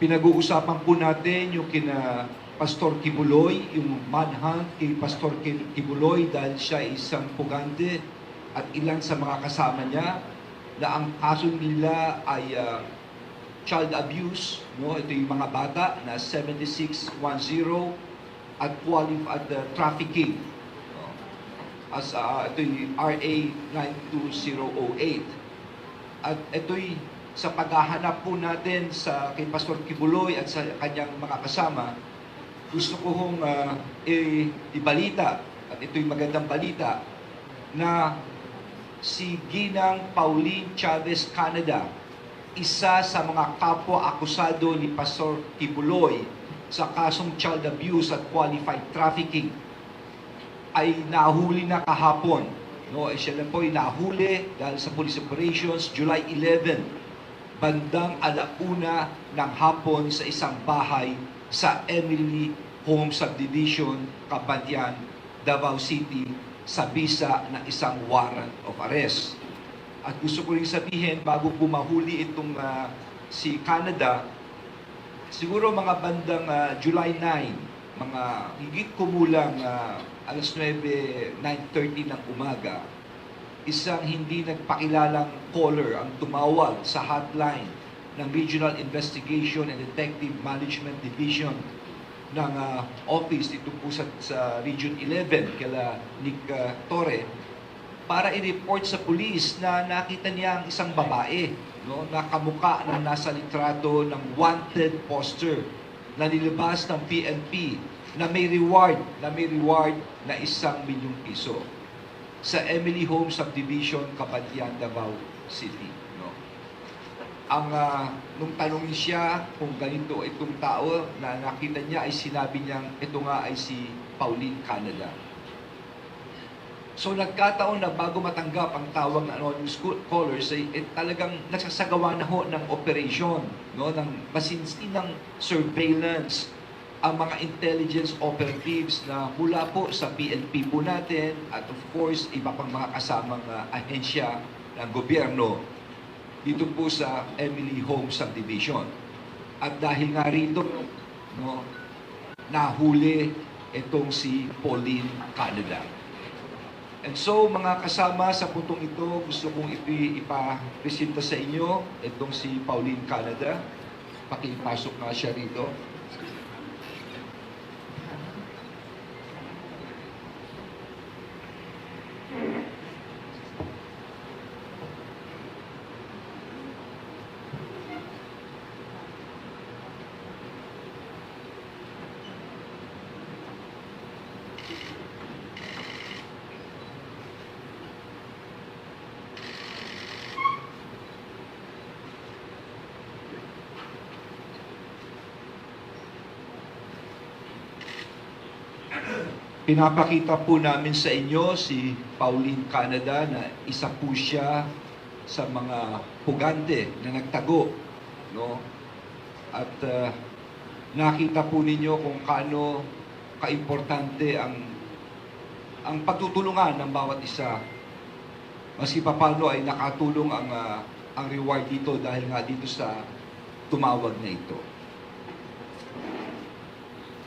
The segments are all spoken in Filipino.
Pinag-uusapan po natin yung kina Pastor Kibuloy, yung manhunt kay Pastor Ki- Kibuloy dahil siya isang pugante at ilan sa mga kasama niya na ang kaso nila ay ah, child abuse, no? Ito yung mga bata na 7610 at qualif at uh, trafficking. As uh, ito yung RA 92008. At ito'y sa paghahanap po natin sa kay Pastor Kibuloy at sa kanyang mga kasama, gusto ko hong i- ibalita, at ito'y magandang balita, na si Ginang Pauline Chavez Canada, isa sa mga kapwa akusado ni Pastor Kibuloy sa kasong child abuse at qualified trafficking, ay nahuli na kahapon. No, siya lang po ay nahuli dahil sa police operations July 11 bandang alauna ng hapon sa isang bahay sa Emily Home Subdivision, Kabadyan, Davao City sa bisa ng isang warrant of arrest. At gusto ko rin sabihin, bago pumahuli itong ah, si Canada, siguro mga bandang ah, July 9, mga higit kumulang ah, alas 9, 9.30 ng umaga, isang hindi nagpakilalang caller ang tumawag sa hotline ng Regional Investigation and Detective Management Division ng ah, office dito po sa, sa Region 11 kala Nick ah, Torre para i-report sa pulis na nakita niya ang isang babae no, na kamuka ng nasa litrato ng wanted poster na nilabas ng PNP na may reward, na may reward na isang milyong piso sa Emily Home Subdivision, Kapatian, Davao City. No? Ang ah, nung tanongin siya kung ganito itong tao na nakita niya ay sinabi niyang ito nga ay si Pauline Canada. So nagkataon na bago matanggap ang tawag ng anonymous callers ay eh, talagang nagsasagawa na ho ng operation, no, ng masinsinang surveillance ang mga intelligence operatives na mula po sa PNP po natin at of course iba pang mga kasamang ah, ahensya ng gobyerno dito po sa Emily Home Subdivision. At dahil nga rito, no, nahuli itong si Pauline Canada. And so, mga kasama sa puntong ito, gusto kong ipi, ipapresenta sa inyo itong si Pauline Canada. Pakipasok nga siya rito. Pinapakita po namin sa inyo si Pauline Canada na isa po siya sa mga pugante na nagtago. No? At ah, nakita po ninyo kung kaano kaimportante ang ang pagtutulungan ng bawat isa. Maski pa paano ay nakatulong ang ah, ang reward dito dahil nga dito sa tumawag na ito.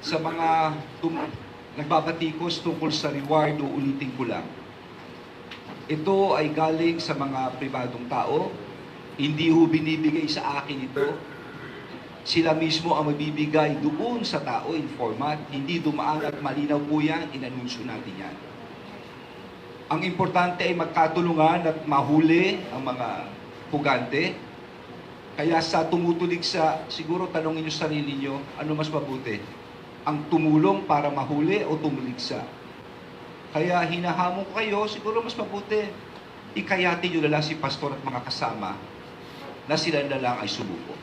Sa mga tum- nagbabatikos tungkol sa reward, uulitin ko lang. Ito ay galing sa mga pribadong tao. Hindi ho binibigay sa akin ito. Sila mismo ang magbibigay doon sa tao in format. Hindi dumaan at malinaw po yan, inanunsyo natin yan. Ang importante ay magkatulungan at mahuli ang mga pugante. Kaya sa tumutulig sa, siguro tanongin nyo sarili nyo, ano mas mabuti? Ang tumulong para mahuli o tumuligsa? Kaya hinahamon ko kayo, siguro mas mabuti, ikayati nyo lang si pastor at mga kasama na sila na lang ay sumuko.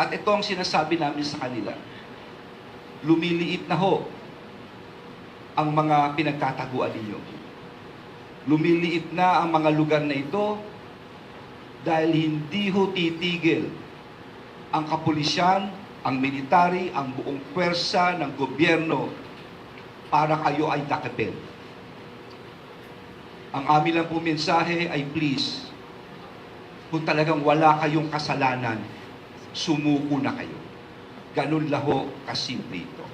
At ito ang sinasabi namin sa kanila. Lumiliit na ho ang mga pinagtataguan ninyo. Lumiliit na ang mga lugar na ito dahil hindi ho titigil ang kapulisyan, ang military, ang buong pwersa ng gobyerno para kayo ay dakipin. Ang amin lang po mensahe ay please, kung talagang wala kayong kasalanan, sumuko na kayo. Ganun laho kasimple ito.